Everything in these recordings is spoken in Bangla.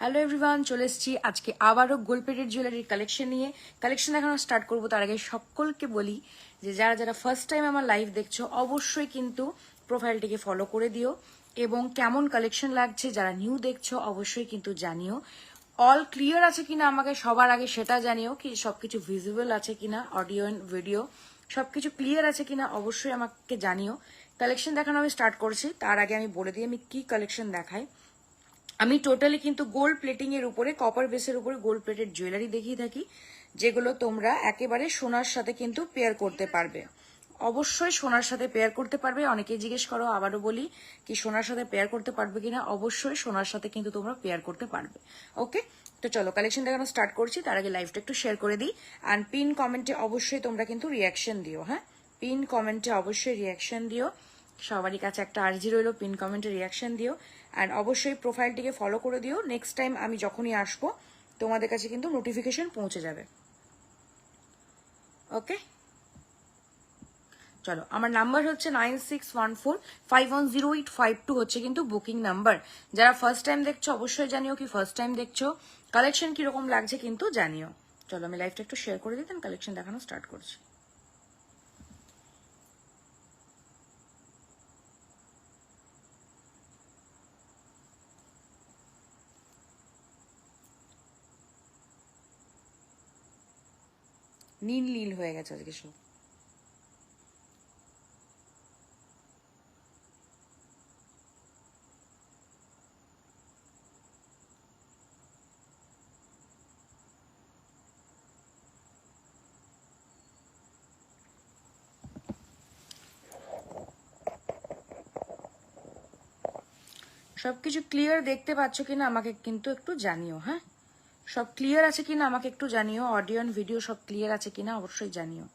হ্যালো এভরিওয়ান চলে এসেছি আজকে আবারও গোলপেটের জুয়েলারির কালেকশন নিয়ে। কালেকশন দেখানো স্টার্ট করব, তার আগে সকলকে বলি যে যারা যারা ফার্স্ট টাইম আমার লাইভ দেখছ, অবশ্যই কিন্তু প্রোফাইলটিকে ফলো করে দিও এবং কেমন কালেকশন লাগছে যারা নিউ দেখছ, অবশ্যই কিন্তু জানিও। অল ক্লিয়ার আছে কিনা আমাকে সবার আগে সেটা জানিও কি সবকিছু ভিজিবল আছে কিনা অডিও এন্ড ভিডিও সবকিছু ক্লিয়ার আছে কিনা অবশ্যই আমাকে জানিও। কালেকশন দেখানো আমি স্টার্ট করছি, তার আগে আমি বলে দিই আমি কি কালেকশন দেখাই। আমি টোটালি কিন্তু গোল্ড প্লেটিং এর উপরে কপার বেসের উপরে গোল্ড প্লেটেড জুয়েলারি দেখিয়ে থাকি, যেগুলো তোমরা একেবারে সোনার সাথে কিন্তু পেয়ার করতে পারবে। অবশ্যই সোনার সাথে পেয়ার করতে পারবে। অনেকেই জিজ্ঞেস করো, আবারও বলি কি সোনার সাথে পেয়ার করতে পারবে কিনা? অবশ্যই সোনার সাথে কিন্তু তোমরা পেয়ার করতে পারবে। ওকে তো চলো কালেকশন দেখানো স্টার্ট করছি। তার আগে লাইভটা একটু শেয়ার করে দিই। অ্যান্ড পিন কমেন্টে অবশ্যই তোমরা কিন্তু রিয়াকশন দিও হ্যাঁ? পিন কমেন্টে অবশ্যই রিয়াকশন দিও। সবারই কাছে একটা আর্জি রইল পিন কমেন্টে রিয়াকশন দিও। অ্যান্ড অবশ্যই প্রোফাইলটিকে ফলো করে দিও। নেক্সট টাইম আমি যখনই আসব, তোমাদের কাছে কিন্তু নোটিফিকেশন পৌঁছে যাবে। ওকে চলো, আমার নাম্বার হচ্ছে nine six one four five one zero eight five two হচ্ছে কিন্তু বুকিং নাম্বার যারা ফার্স্ট টাইম দেখছ, অবশ্যই জানিও কি ফার্স্ট টাইম দেখছ। কালেকশন কীরকম লাগছে কিন্তু জানিও। চলো, আমি লাইফটা একটু শেয়ার করে দিতেন কালেকশন দেখানো স্টার্ট করছি। নীল নীল হয়ে গেছে আজকে সব। সবকিছু ক্লিয়ার দেখতে পাচ্ছ কিনা আমাকে কিন্তু একটু জানিও হ্যাঁ? সব ক্লিয়ার আছে কিনা আমাকে একটু জানিও অডিও অ্যান্ড ভিডিও সব ক্লিয়ার আছে কিনা অবশ্যই জানিও।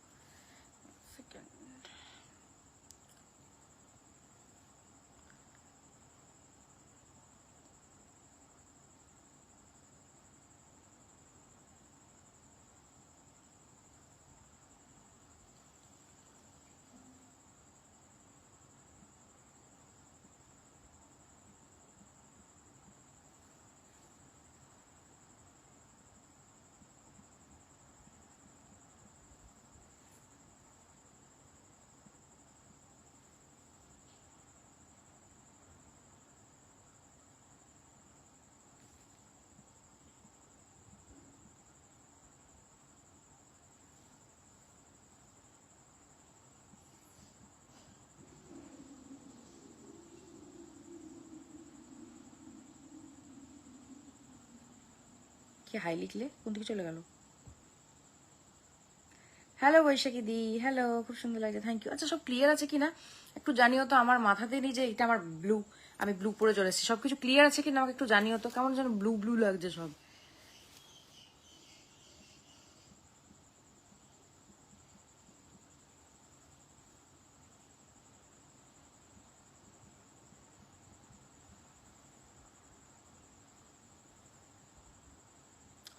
কি হাই লিখলে? কোন দিকে চলে গেল? হ্যালো বৈশাখী দি হ্যালো খুব সুন্দর লাগছে থ্যাংক ইউ আচ্ছা সব ক্লিয়ার আছে কিনা? একটু জানিও তো আমার মাথাতে নেই যে এটা আমার ব্লু আমি ব্লু পরে চলে এসেছি। সবকিছু ক্লিয়ার আছে কিনা? আমাকে একটু জানিও তো, কেমন যেন ব্লু ব্লু লাগছে সব।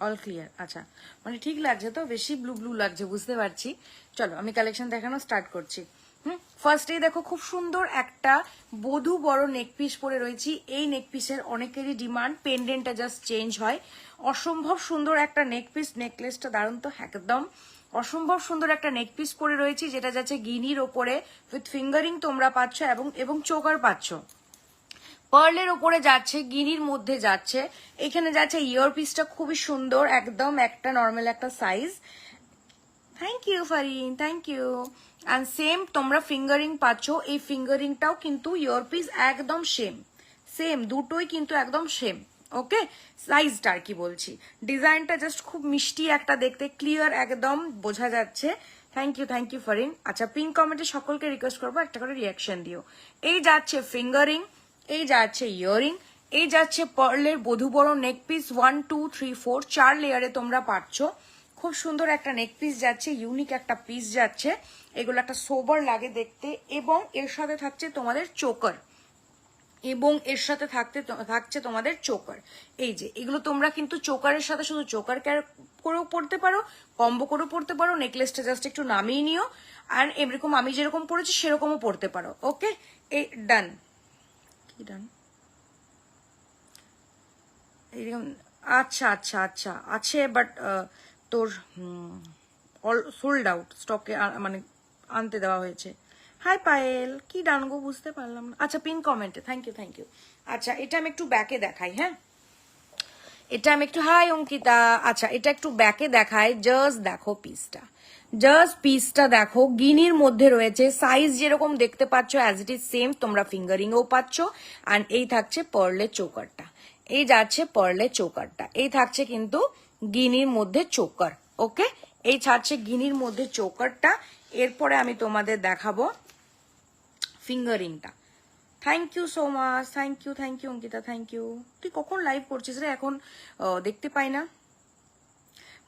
অল ক্লিয়ার আচ্ছা মানে ঠিক লাগছে তো? বেশি ব্লু ব্লু লাগছে, বুঝতে পারছি। চলো, আমি কালেকশন দেখানো স্টার্ট করছি। হুম? ফার্স্টেই দেখো, খুব সুন্দর একটা বধু বড় নেক পিস পরে রয়েছি। এই নেক পিসের অনেকেরই ডিমান্ড পেন্ডেন্টটা জাস্ট চেঞ্জ হয়। অসম্ভব সুন্দর একটা নেক পিস নেকলেসটা দারুণ তো, একদম। অসম্ভব সুন্দর একটা নেক পিস পরে রয়েছি, যেটা যাচ্ছে গিনির ওপরে উইথ ফিঙ্গারিং তোমরা পাচ্ছ এবং এবং চোকার পাচ্ছ। পার্লের ওপরে যাচ্ছে গিরির মধ্যে যাচ্ছে। এখানে যাচ্ছে ইয়ার পিসটা খুবই সুন্দর, একদম একটা নর্মাল একটা size thank you Farin thank you and same তোমরা ফিঙ্গারিং পাচ্ছ, এই ফিঙ্গারিংটাও কিন্তু ইয়ার পিস একদম সেম সেম দুটোই কিন্তু একদম সেম ওকে সাইজটা আর কি বলছি। ডিজাইনটা জাস্ট খুব মিষ্টি একটা দেখতে ক্লিয়ার একদম, বোঝা যাচ্ছে। Thank you thank you Farin আচ্ছা পিন কমেন্টে সকলকে রিকোয়েস্ট করব, একটা করে রিয়াকশন দিও। এই যাচ্ছে ফিঙ্গারিং এই যাচ্ছে ইয়ারিং এই যাচ্ছে পার্লের বধু বড় neck piece one two three four চার লেয়ারে তোমরা পাচ্ছ। খুব সুন্দর একটা নেক পিস যাচ্ছে ইউনিক একটা পিস যাচ্ছে। এগুলো একটা সোবার লাগে দেখতে এবং এর সাথে থাকছে তোমাদের চোকার এবং এর সাথে থাকতে, থাকছে তোমাদের চোকার এই যে, এগুলো তোমরা কিন্তু চোকারের সাথে শুধু চোকার করেও পড়তে পারো কম্বো করেও পড়তে পারো নেকলেসটা জাস্ট একটু নামিয়ে নিও। আর এরকম আমি যেরকম পড়েছি সেরকমও পড়তে পারো ওকে এই ডান কি ডান আচ্ছা আচ্ছা আচ্ছা আছে বাট তোর অল সোল্ড আউট স্টকে মানে আনতে দেওয়া হয়েছে। হাই পায়েল, কি ডানগো বুঝতে পারলাম না। আচ্ছা পিন কমেন্টে থ্যাংক ইউ থ্যাংক ইউ আচ্ছা এটা আমি একটু ব্যাকে দেখাই হ্যাঁ? এটা আমি একটু, হাই অঙ্কিতা আচ্ছা এটা একটু ব্যাকে দেখায় জাস্ট দেখো পিসটা জাস্ট পিসটা দেখো, গিনির মধ্যে রয়েছে সাইজ যেরকম দেখতে পাচ্ছ অ্যাজ ইট ইজ সেম তোমরা ফিঙ্গারিংও পাচ্ছ অ্যান্ড এই থাকছে পার্লে চোকারটা। এই যাচ্ছে পার্লে চোকারটা। এই থাকছে কিন্তু গিনির মধ্যে চোকার ওকে এই ছাড়ছে গিনির মধ্যে চোকারটা। এরপরে আমি তোমাদের দেখাবো ফিঙ্গারিংটা thank you so much thank you thank you Ankita thank you তুই কখন লাইভ করছিস রে? এখন দেখতে পাই না।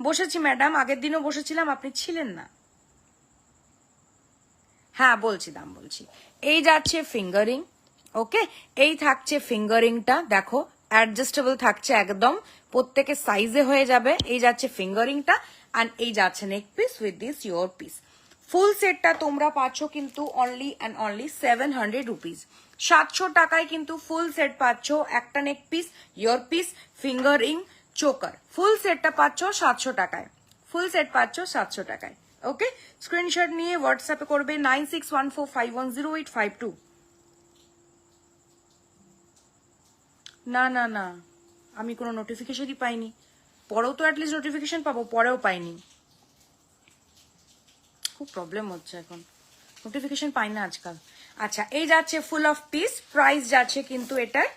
বসেছি ম্যাডাম আগের দিনও বসেছিলাম, আপনি ছিলেন না। হ্যাঁ বলছি, দাম বলছি। এই যাচ্ছে ফিঙ্গারিং ওকে এই থাকছে ফিঙ্গারিংটা দেখো অ্যাডজাস্টেবল থাকছে একদম প্রত্যেকের সাইজে হয়ে যাবে। এই যাচ্ছে ফিঙ্গারিংটা অ্যান্ড এই যাচ্ছে neck piece with this ear piece full সেটটা তোমরা পাচ্ছ কিন্তু only and only seven hundred rupees সাতশো টাকায় কিন্তু ফুল সেট পাচ্ছ একটা neck piece ear piece fingering choker full সেটটা পাচ্ছ সাতশো টাকায়। ফুল সেট পাচ্ছ সাতশো টাকায়। ওকে স্ক্রিনশট নিয়ে হোয়াটসঅ্যাপে করবে nine six one four five one zero eight five two না না না। আমি কোনো নোটিফিকেশনই পাইনি। পরেও তো অ্যাটলিস্ট নোটিফিকেশন পাবো, পরেও পাইনি। খুব প্রবলেম হচ্ছে এখন। নোটিফিকেশন পাই না আজকাল। আচ্ছা এই যাচ্ছে ফুল অফ পিস প্রাইস যাচ্ছে কিন্তু এটার,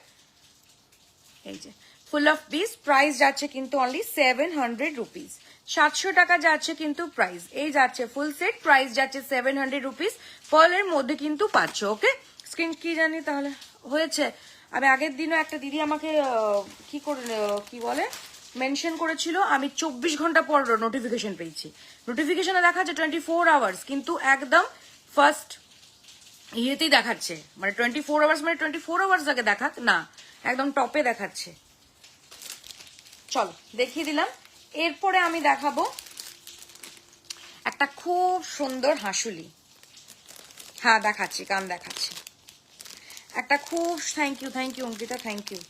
এই যে ফুল অফ পিস প্রাইস যাচ্ছে কিন্তু অনলি সেভেন হান্ড্রেড রুপিস সাতশো টাকা যাচ্ছে কিন্তু প্রাইস এই যাচ্ছে ফুল সেট প্রাইস যাচ্ছে সেভেন হান্ড্রেড রুপিস পার্লের মধ্যে কিন্তু পাচ্ছ ওকে স্ক্রিন কি জানি তাহলে, হয়েছে। আমি আগের দিনও একটা দিদি আমাকে কি করে কি বলে মেনশন করেছিল, আমি চব্বিশ ঘণ্টা পর নোটিফিকেশন পেয়েছি। নোটিফিকেশনে দেখাচ্ছে টোয়েন্টি ফোর আওয়ার্স কিন্তু একদম ফার্স্ট ইয়েতেই দেখাচ্ছে। মানে টোয়েন্টি ফোর আওয়ার্স মানে টোয়েন্টি ফোর আওয়ার্স আগে দেখাক না, একদম টপে দেখাচ্ছে। চলো, দেখিয়ে দিলাম। এরপরে আমি দেখাবো একটা খুব সুন্দর হাসুলি। হ্যাঁ দেখাচ্ছি, কান দেখাচ্ছি। একটা খুব thank you thank you Ankita thank you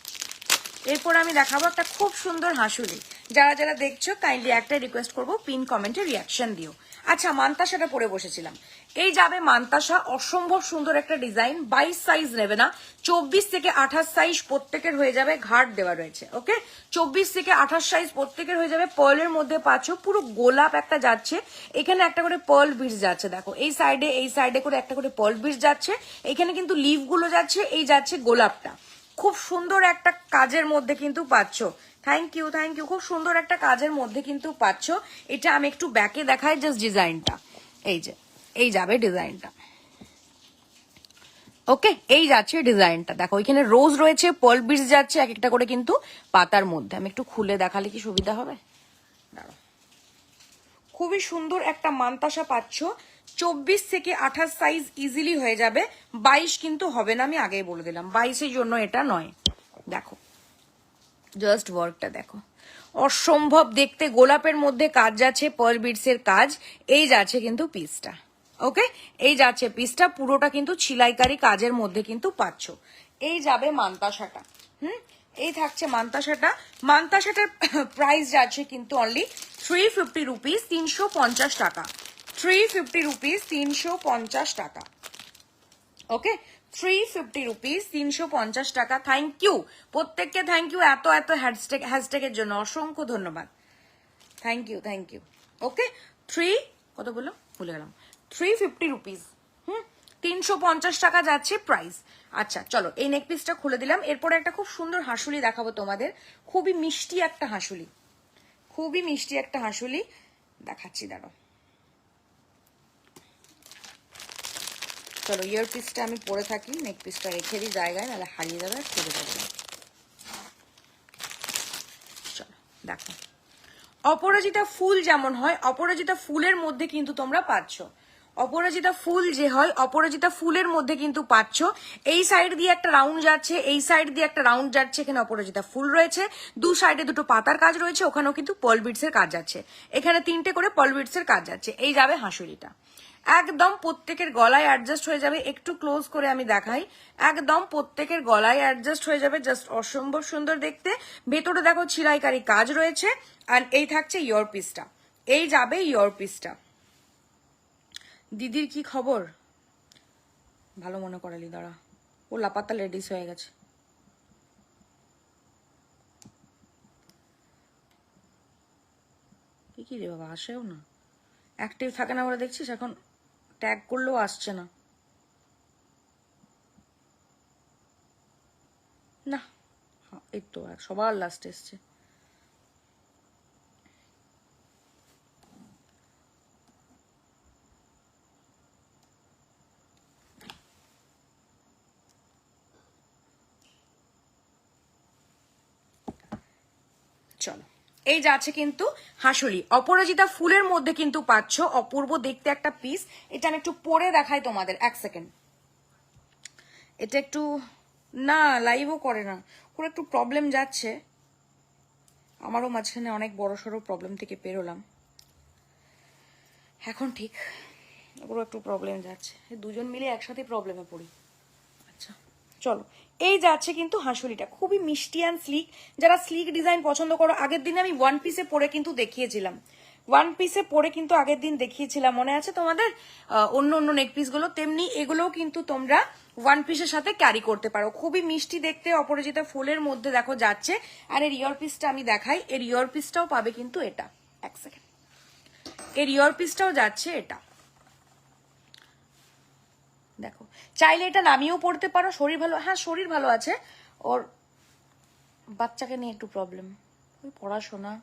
এরপর আমি দেখাবো একটা খুব সুন্দর হাসুলি। যারা যারা দেখছ কাইন্ডলি একটা রিকোয়েস্ট করব পিন কমেন্টে রিয়াকশন দিও। আচ্ছা মান্তা সেটা পরে বসেছিলাম। এই যাবে মান্তাসা, অসম্ভব সুন্দর একটা ডিজাইন, বাইশ সাইজ নেবে না, চব্বিশ থেকে আঠাশ সাইজ প্রত্যেকের হয়ে যাবে, ঘাট দেওয়া রয়েছে, ওকে? চব্বিশ থেকে আঠাশ সাইজ প্রত্যেকের হয়ে যাবে পার্লের মধ্যে পাচ্ছ, পুরো গোলাপ একটা যাচ্ছে, এখানে একটা করে পার্ল বিটস যাচ্ছে, দেখো, এই সাইডে এই সাইডে করে একটা করে পার্ল বিটস যাচ্ছে, এখানে কিন্তু লিভগুলো যাচ্ছে, এই যাচ্ছে গোলাপটা, খুব সুন্দর একটা কাজের মধ্যে কিন্তু পাচ্ছ থ্যাংক ইউ থ্যাংক ইউ খুব সুন্দর একটা কাজের মধ্যে কিন্তু পাচ্ছ, এটা আমি একটু ব্যাকে দেখাই জাস্ট ডিজাইনটা এই যে এই যাবে ডিজাইনটা। ওকে, এই যাচ্ছে ডিজাইনটা। দেখো, ওইখানে রোজ রয়েছে পার্ল বিটস যাচ্ছে এক একটা করে কিন্তু পাতার মধ্যে। আমি একটু খুলে দেখালে কি সুবিধা হবে? খুবই সুন্দর একটা মান্তাসা পাচ্ছ। চব্বিশ থেকে আঠাশ সাইজ ইজিলি হয়ে যাবে। বাইশ কিন্তু হবে না, আমি আগেই বলে দিলাম। বাইশের জন্য এটা নয়। দেখো জাস্ট ওয়ার্কটা দেখো। অসম্ভব দেখতে, গোলাপের মধ্যে কাজ যাচ্ছে পার্ল বিটসের কাজ। এই যাচ্ছে কিন্তু পিসটা ওকে এই যাচ্ছে পিসটা পুরোটা কিন্তু ছিলাইকারি কাজের মধ্যে কিন্তু পাচ্ছ। এই যাবে মান্তাসাটা হুম? এই থাকছে মান্তাসাটা মান্তাসাটার প্রাইস যাচ্ছে কিন্তু অনলি থ্রি ফিফটি রুপিস তিনশো পঞ্চাশ টাকা। থ্রি ফিফটি রুপিস তিনশো পঞ্চাশ টাকা। ওকে থ্রি ফিফটি রুপিস তিনশো পঞ্চাশ টাকা। থ্যাংক ইউ প্রত্যেককে থ্যাংক ইউ এত এত হ্যাশট্যাগ হ্যাশট্যাগের জন্য অসংখ্য ধন্যবাদ। Thank you thank you okay three কত বললাম? ভুলে গেলাম। Three fifty rupees hmm? তিনশো পঞ্চাশ টাকা যাচ্ছে প্রাইস আচ্ছা চলো, এই নেক পিসটা খুলে দিলাম। এরপরে একটা খুব সুন্দর হাসুলি দেখাবো তোমাদের। খুবই মিষ্টি একটা হাসুলি। খুবই মিষ্টি একটা হাসুলি। দেখাচ্ছি দাঁড়ো চলো ইয়ার পিসটা আমি পরে থাকি। নেক পিসটা রেখে দিই জায়গায়, নাহলে হারিয়ে যাবে খুঁজে পাবো না। চলো, দেখো। অপরাজিতা ফুল যেমন হয়, অপরাজিতা ফুলের মধ্যে কিন্তু তোমরা পাচ্ছ। অপরাজিতা ফুল যে হয়, অপরাজিতা ফুলের মধ্যে কিন্তু পাচ্ছ। এই সাইড দিয়ে একটা রাউন্ড যাচ্ছে, এই সাইড দিয়ে একটা রাউন্ড যাচ্ছে, এখানে অপরাজিতা ফুল রয়েছে। দু সাইডে দুটো পাতার কাজ রয়েছে, ওখানেও কিন্তু পল বিটসের কাজ যাচ্ছে। এখানে তিনটে করে পল বিটসের কাজ যাচ্ছে। এই যাবে হাঁসুরিটা। একদম প্রত্যেকের গলায় অ্যাডজাস্ট হয়ে যাবে, একটু ক্লোজ করে আমি দেখাই। একদম প্রত্যেকের গলায় অ্যাডজাস্ট হয়ে যাবে জাস্ট অসম্ভব সুন্দর দেখতে। ভেতরে দেখো ছিলাইকারি কাজ রয়েছে আর এই থাকছে ইয়র পিসটা এই যাবে ইয়র পিসটা দিদির কি খবর? ভালো মনে করালি দাঁড়া। ও লাপাত্তা লেডিস হয়ে গেছে। কি রে বাবা আসেও না। অ্যাক্টিভ থাকে না বলে দেখছিস? এখন ট্যাগ করলেও আসছে না। না হ্যাঁ, এই তো সবার লাস্ট এসছে। এই আছে কিন্তু হাসুলি। অপরাজিতা ফুলের মধ্যে কিন্তু পাচ্ছ অপূর্ব দেখতে একটা পিস এটা একটু পরে দেখাই তোমাদের, এক সেকেন্ড এটা একটু, না লাইভও করে না। ওর একটু প্রবলেম যাচ্ছে। আমারও মাঝখানে অনেক বড় সড়ো প্রবলেম থেকে পেরোলাম এখন ঠিক, ওরও একটু প্রবলেম যাচ্ছে। দুজন মিলে একসাথে প্রবলেমে পড়ি। আচ্ছা চলো। এই যাচ্ছে কিন্তু হাঁসুলিটা। খুবই মিষ্টি অ্যান্ড স্লিক যারা স্লিক ডিজাইন পছন্দ করো, আগের দিনে আমি ওয়ান পিসে পরে কিন্তু দেখিয়েছিলাম। ওয়ান পিসে পরে কিন্তু আগের দিন দেখিয়েছিলাম। মনে আছে তোমাদের? অন্য অন্য নেক পিসগুলো তেমনি এগুলোও কিন্তু তোমরা ওয়ান পিসের সাথে ক্যারি করতে পারো। খুবই মিষ্টি দেখতে, অপরাজিতা ফুলের মধ্যে দেখো যাচ্ছে। আর এর ইয়ার পিসটা আমি দেখাই। এর ইয়ার পিসটাও পাবে কিন্তু এটা। এক সেকেন্ড এর ইয়ার পিসটাও যাচ্ছে এটা। দেখো, চাইলে এটা নামিয়েও পড়তে পারো, শরীর ভালো হ্যাঁ শরীর ভালো আছে। ওর বাচ্চাকে নিয়ে একটু প্রবলেম ওই পড়াশোনা,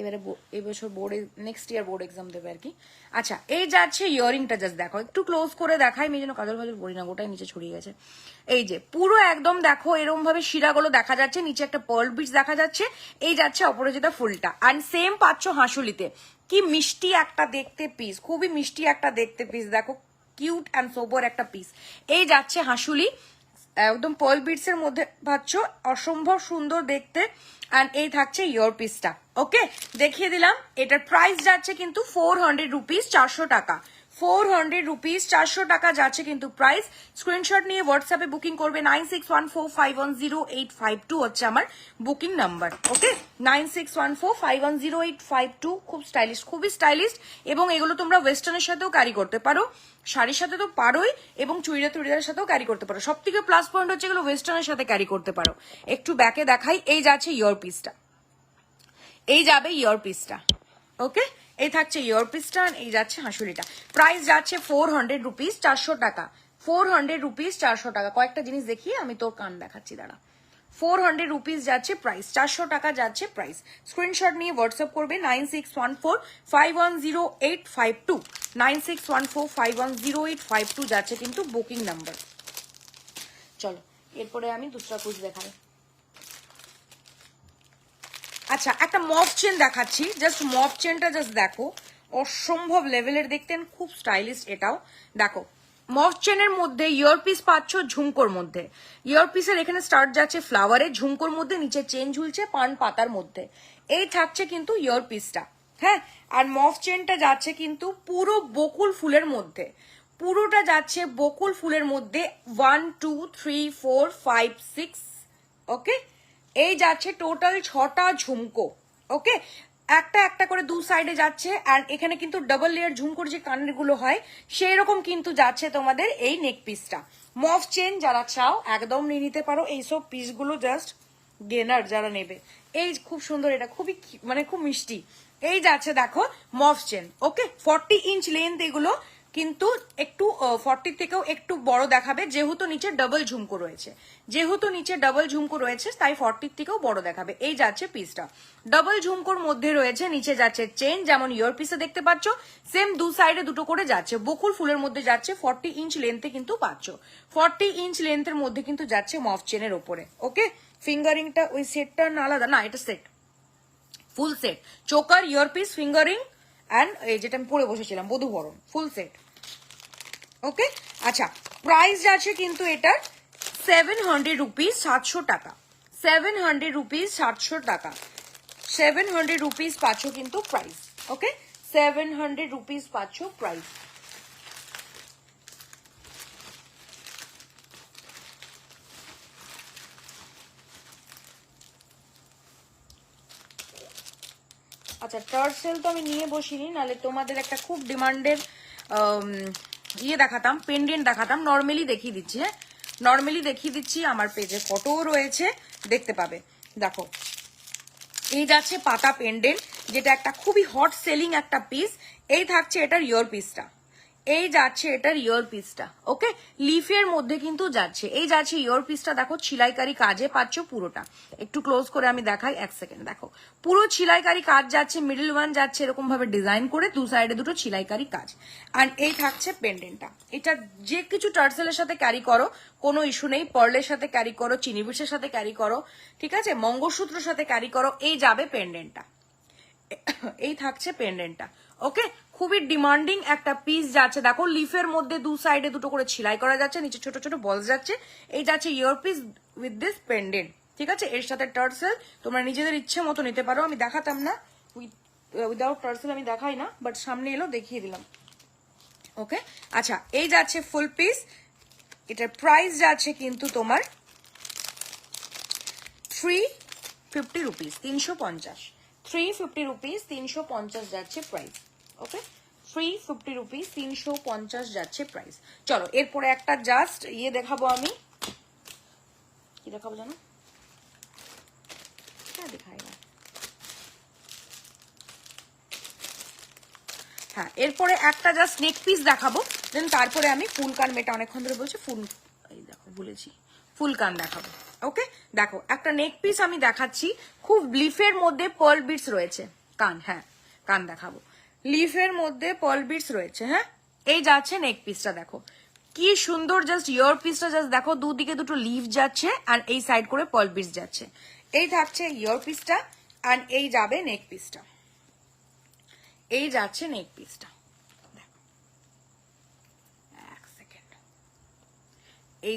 এবারে এবছর বোর্ডে নেক্সট ইয়ার বোর্ড এক্সাম দেবে আর কি। আচ্ছা এই যাচ্ছে ইয়ারিংটা জাস্ট দেখো, একটু ক্লোজ করে দেখাই আমি যেন কাজল ফাজল বলি না, গোটাই নিচে ছড়িয়ে গেছে। এই যে, পুরো একদম দেখো এরকম ভাবে শিরাগুলো দেখা যাচ্ছে, নিচে একটা পার্ল বিচ দেখা যাচ্ছে, এই যাচ্ছে অপরাজিতা ফুলটা। অ্যান্ড সেম পাচ্ছ হাঁসুলিতে। কি মিষ্টি একটা দেখতে পিস খুবই মিষ্টি একটা দেখতে পিস দেখো কিউট অ্যান্ড সোবর একটা পিস এই যাচ্ছে হাসুলি। একদম পার্ল বিটস এর মধ্যে পাচ্ছ। অসম্ভব সুন্দর দেখতে। অ্যান্ড এই থাকছে ইয়র পিসটা ওকে দেখিয়ে দিলাম। এটার প্রাইস যাচ্ছে কিন্তু ফোর হান্ড্রেড রুপিস চারশো টাকা। ফোর হান্ড্রেড রুপিস, চারশো টাকা যাচ্ছে কিন্তু প্রাইস স্ক্রিনশট নিয়ে হোয়াটসঅ্যাপে বুকিং করবে nine six one four five one zero eight five two হচ্ছে আমার booking number okay nine six one four five one zero eight five two খুব স্টাইলিশ খুবই স্টাইলিশ এবং এগুলো তোমরা ওয়েস্টার্নের সাথেও ক্যারি করতে পারো। শাড়ির সাথে তো পারোই, এবং চুড়িদার চুড়িদারের সাথেও ক্যারি করতে পারো। সব থেকে প্লাস পয়েন্ট হচ্ছে এগুলো ওয়েস্টার্নের সাথে ক্যারি করতে পারো। একটু ব্যাকে দেখাই, এই যাচ্ছে ইয়র পিসটা এই যাবে ইয়র পিসটা ওকে এই থাকছে ইয়র পিসটা এই যাচ্ছে হাঁসুলিটা। প্রাইস যাচ্ছে ফোর হান্ড্রেড রুপিস চারশো টাকা। ফোর হান্ড্রেড রুপিস চারশো টাকা। কয়েকটা জিনিস দেখিয়ে আমি তোর কান দেখাচ্ছি, দাঁড়া। ফোর হান্ড্রেড রুপিস যাচ্ছে প্রাইস চারশো টাকা যাচ্ছে প্রাইস স্ক্রিনশট নিয়ে হোয়াটসঅ্যাপ করবে nine six one four five one zero eight five two nine six one four five one zero eight five two যাচ্ছে কিন্তু বুকিং নাম্বার চলো, এরপরে আমি দুসরা কুচ দেখাই। আচ্ছা একটা মফ চেন দেখাচ্ছি। জাস্ট মফ চেনটা জাস্ট দেখো। অসম্ভব লেভেলের দেখতেন খুব স্টাইলিশ এটাও। দেখো মফ চেনের মধ্যে ইয়ারপিস পাচ্ছ ঝুমকোর মধ্যে। ইয়ারপিসের এখানে স্টার্ট যাচ্ছে ফ্লাওয়ারে ঝুমকোর মধ্যে, নিচে চেন ঝুলছে পান পাতার মধ্যে। এই থাকছে কিন্তু ইয়ারপিসটা হ্যাঁ? আর মফ চেনটা যাচ্ছে কিন্তু পুরো বকুল ফুলের মধ্যে। পুরোটা যাচ্ছে বকুল ফুলের মধ্যে। One two three four five six okay এই যাচ্ছে টোটাল ছটা ঝুমকো, ওকে? একটা একটা করে দু সাইডে যাচ্ছে আর এখানে কিন্তু ডাবল লেয়ার ঝুমকোর যে কানেরগুলো হয় সেই রকম কিন্তু যাচ্ছে তোমাদের এই নেক পিসটা মফ চেন যারা চাও, একদম নিয়ে নিতে পারো। এইসব পিসগুলো জাস্ট গেনার যারা নেবে। এই খুব সুন্দর এটা, খুবই মানে খুব মিষ্টি। এই যাচ্ছে দেখো মফ chain okay? Forty inch length এগুলো কিন্তু একটু ফর্টি থেকেও একটু বড় দেখাবে, যেহেতু নিচে ডাবল ঝুমকো রয়েছে। যেহেতু নিচে ডাবল ঝুমকো রয়েছে, তাই ফর্টির থেকেও বড় দেখাবে। এই যাচ্ছে পিসটা ডাবল ঝুমকোর মধ্যে রয়েছে, নিচে যাচ্ছে চেন যেমন ইয়র পিসে দেখতে পাচ্ছ সেম দু সাইডে দুটো করে যাচ্ছে। বকুল ফুলের মধ্যে যাচ্ছে ফর্টি ইঞ্চ লেন্থে কিন্তু পাচ্ছ। ফর্টি ইঞ্চ লেন্থের মধ্যে কিন্তু যাচ্ছে মফ চেনের ওপরে। ওকে? ফিঙ্গারিংটা ওই সেটটা না, আলাদা, না, এটা set full set choker earpiece fingering and এই যেটা আমি পরে বসেছিলাম বধু বরণ ফুল সেট ওকে? আচ্ছা প্রাইস আছে কিন্তু এটার সেভেন হান্ড্রেড রুপিজ সাতশো টাকা। সেভেন হান্ড্রেড রুপিজ সাতশো টাকা। সেভেন হান্ড্রেড রুপিজ পাচ্ছ কিন্তু price okay? Seven hundred rupees পাচ্ছ প্রাইস আচ্ছা টার্ট সেল তো আমি নিয়ে বসিনি, নাহলে তোমাদের একটা খুব ডিমান্ডের ইয়ে দেখাতাম পেন্ডেন্ট দেখাতাম নর্মালি দেখিয়ে দিচ্ছি হ্যাঁ? নর্মালি দেখিয়ে দিচ্ছি, আমার পেজে ফটোও রয়েছে, দেখতে পাবে। দেখো, এই যাচ্ছে পাতা পেন্ডেন্ট যেটা একটা খুবই হট সেলিং একটা পিস এই থাকছে এটার ইয়োর পিসটা এই যাচ্ছে এটার ইয়ার পিসটা ওকে লিফের মধ্যে কিন্তু যাচ্ছে। এই যাচ্ছে ইয়ার পিসটা দেখো, ছিলাইকারি কাজে পাচ্ছ পুরোটা। একটু ক্লোজ করে আমি দেখাই, এক সেকেন্ড দেখো। পুরো ছিলাইকারি কাজ যাচ্ছে মিডল ওয়ান যাচ্ছে এরকম ভাবে ডিজাইন করে দু সাইডে দুটো ছিলাইকারি কাজ। আর এই থাকছে পেন্ডেন্টটা এটা যে কিছু টার্সেলের সাথে ক্যারি করো, কোনো ইস্যু নেই। পার্লের সাথে ক্যারি করো চিনিবিসের সাথে ক্যারি করো, ঠিক আছে? মঙ্গলসূত্রের সাথে ক্যারি করো, এই যাবে পেন্ডেন্টটা এই থাকছে পেন্ডেন্টটা ওকে খুবই ডিমান্ডিং একটা পিস যাচ্ছে। দেখো লিফের মধ্যে দু সাইডে দুটো করে ছিলাই করা যাচ্ছে, নিচে ছোট ছোট বলস যাচ্ছে। এই যাচ্ছে ear piece with this pendant ঠিক আছে? এর সাথে টার্সেল তোমরা নিজেদের ইচ্ছে মতো নিতে পারো। আমি দেখাতাম না। উইদাউট টার্সেল আমি দেখাই না বাট সামনে এলো, দেখিয়ে দিলাম। ওকে আচ্ছা এই যাচ্ছে ফুল পিস এটার প্রাইস যাচ্ছে কিন্তু তোমার থ্রি ফিফটি রুপিস তিনশো পঞ্চাশ। থ্রি ফিফটি রুপিস তিনশো পঞ্চাশ যাচ্ছে price okay three fifty rupees তিনশো পঞ্চাশ যাচ্ছে প্রাইস চলো, এরপরে একটা জাস্ট ইয়ে দেখাবো আমি। কি দেখাবো জানো? হ্যাঁ দেখাই না। হ্যাঁ এরপরে একটা জাস্ট নেক পিস দেখাবো। দেন তারপরে আমি ফুল কান মেটা অনেকক্ষণ ধরে বলছি, ফুল এই দেখো ভুলেছি ফুল কান দেখাবো। ওকে দেখো, একটা নেক পিস আমি দেখাচ্ছি। খুব লিফের মধ্যে পার্ল বিটস রয়েছে। কান হ্যাঁ কান দেখাবো। লিফের মধ্যে পার্ল বিটস রয়েছে হ্যাঁ? এই যাচ্ছে নেক পিসটা, দেখো। কি সুন্দর জাস্ট ইয়ার পিসটা জাস্ট দেখো, দুদিকে দুটো লিফ যাচ্ছে আর এই সাইড করে পার্ল বিটস যাচ্ছে। এই থাকছে ইয়ার পিসটা আর এই যাবে নেক পিসটা। এই যাচ্ছে নেক পিসটা। এই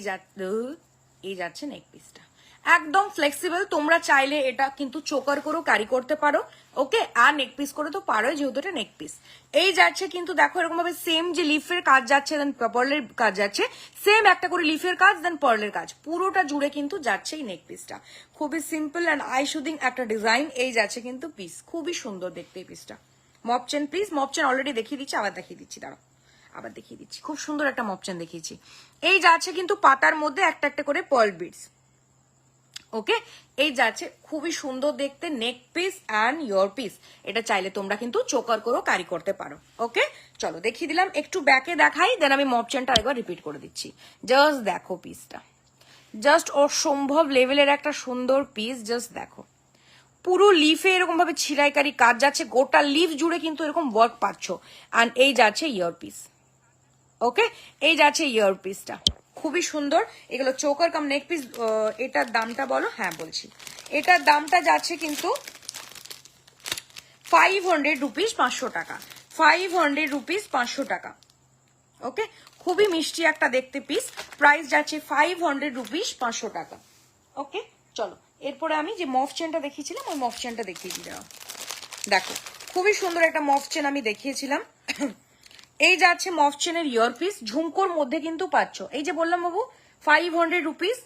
এই যাচ্ছে নেক পিসটা। একদম ফ্লেক্সিবল তোমরা চাইলে এটা কিন্তু চোকার করেও ক্যারি করতে পারো ওকে আর নেক পিস করে তো পারো যেহেতু এটা নেক পিস এই যাচ্ছে কিন্তু দেখো এরকম ভাবে সেম যে লিফের কাজ যাচ্ছে দেন পার্লের কাজ যাচ্ছে সেম একটা করে লিফের কাজ দেন পার্লের কাজ। পুরোটা জুড়ে কিন্তু যাচ্ছে এই নেক পিসটা খুবই সিম্পল অ্যান্ড আই শুদিং একটা ডিজাইন এই যাচ্ছে কিন্তু পিস খুবই সুন্দর দেখতে এই পিসটা মপচেন প্লিজ মপচেন অলরেডি দেখিয়ে দিচ্ছি, আবার দেখিয়ে দিচ্ছি, দাঁড়াও। আবার দেখিয়ে দিচ্ছি। খুব সুন্দর একটা মপচেন দেখিয়েছি। এই যাচ্ছে কিন্তু পাতার মধ্যে একটা একটা করে পার্ল বিটস ওকে এই যাচ্ছে খুবই সুন্দর দেখতে neck piece and ear piece এটা চাইলে তোমরা কিন্তু চোকার করেও ক্যারি করতে পারো। ওকে চলো দেখিয়ে দিলাম, একটু ব্যাকে দেখাই দেন আমি মপচেনটা একবার রিপিট করে দিচ্ছি। জাস্ট দেখো পিসটা জাস্ট অসম্ভব লেভেলের একটা সুন্দর পিস জাস্ট দেখো। পুরো লিফে এরকম ভাবে ছিলাইকারি কাজ যাচ্ছে, গোটা লিফ জুড়ে কিন্তু এরকম ওয়ার্ক পাচ্ছ। অ্যান্ড এই যাচ্ছে ইয়ার পিস ওকে এই যাচ্ছে ইয়ার পিসটা খুবই সুন্দর। এগুলো চোকার কাম নেক পিস এটার দামটা বলো? হ্যাঁ বলছি। এটার দামটা যাচ্ছে কিন্তু ফাইভ হান্ড্রেড রুপিস পাঁচশো টাকা। ফাইভ হান্ড্রেড রুপিস পাঁচশো টাকা। ওকে খুবই মিষ্টি একটা দেখতে পিস প্রাইস যাচ্ছে ফাইভ হান্ড্রেড রুপিস পাঁচশো টাকা। ওকে চলো, এরপরে আমি যে মফ চেনটা দেখিয়েছিলাম, ওই মফ চেনটা দেখিয়ে দিলাম। দেখো, খুবই সুন্দর একটা মফ চেন আমি দেখিয়েছিলাম। এই যাচ্ছে মফ চেনের ইয়ার পিস ঝুমকোর মধ্যে কিন্তু পাচ্ছ। এই যে বললাম বাবু ফাইভ হান্ড্রেড রুপিস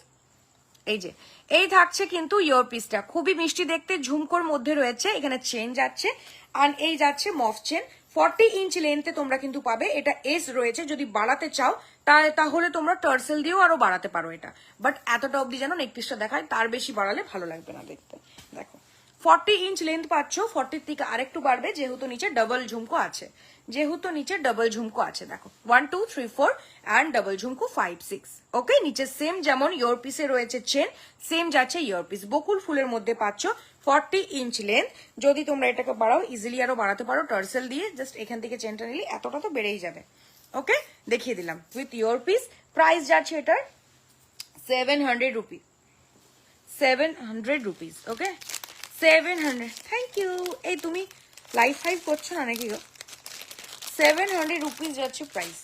এই যে, এই থাকছে কিন্তু ইয়ার পিসটা খুবই মিষ্টি দেখতে, ঝুমকোর মধ্যে রয়েছে, এখানে চেন যাচ্ছে। আর এই যাচ্ছে মফ চেন। ফর্টি ইঞ্চ লেন্থে তোমরা কিন্তু পাবে, এটা এস রয়েছে, যদি বাড়াতে চাও তাহলে তোমরা টার্সেল দিয়েও আরও বাড়াতে পারো এটা। বাট এতটা অবধি যেন নেক পিসটা দেখায়, তার বেশি বাড়ালে ভালো লাগবে না দেখতে। দেখো ফর্টি ইঞ্চ লেন্থ পাচ্ছ, ফর্টির থেকে আরেকটু বাড়বে, যেহেতু নিচে ডবল ঝুমকো আছে। যেহেতু নিচে ডবল ঝুমকো আছে, দেখো one two three four and double ঝুমকো ফাইভ সিক্স ওকে নিচে সেম যেমন ইয়োর পিসে রয়েছে চেন সেম যাচ্ছে ইয়োর পিস বকুল ফুলের মধ্যে পাচ্ছ ফর্টি ইঞ্চ লেন্থ যদি তোমরা এটাকে বাড়াও ইজিলি আরও বাড়াতে পারো টার্সেল দিয়ে জাস্ট এখান থেকে চেনটা নিলে এতটা তো বেড়েই যাবে ওকে দেখিয়ে দিলাম উইথ ইয়োর পিস প্রাইস যাচ্ছে এটার seven hundred rupees seven hundred rupees okay seven hundred thank you এই তুমি লাইফ ফাইভ করছ না নাকি গো? সেভেন হান্ড্রেড রুপিস যাচ্ছে প্রাইস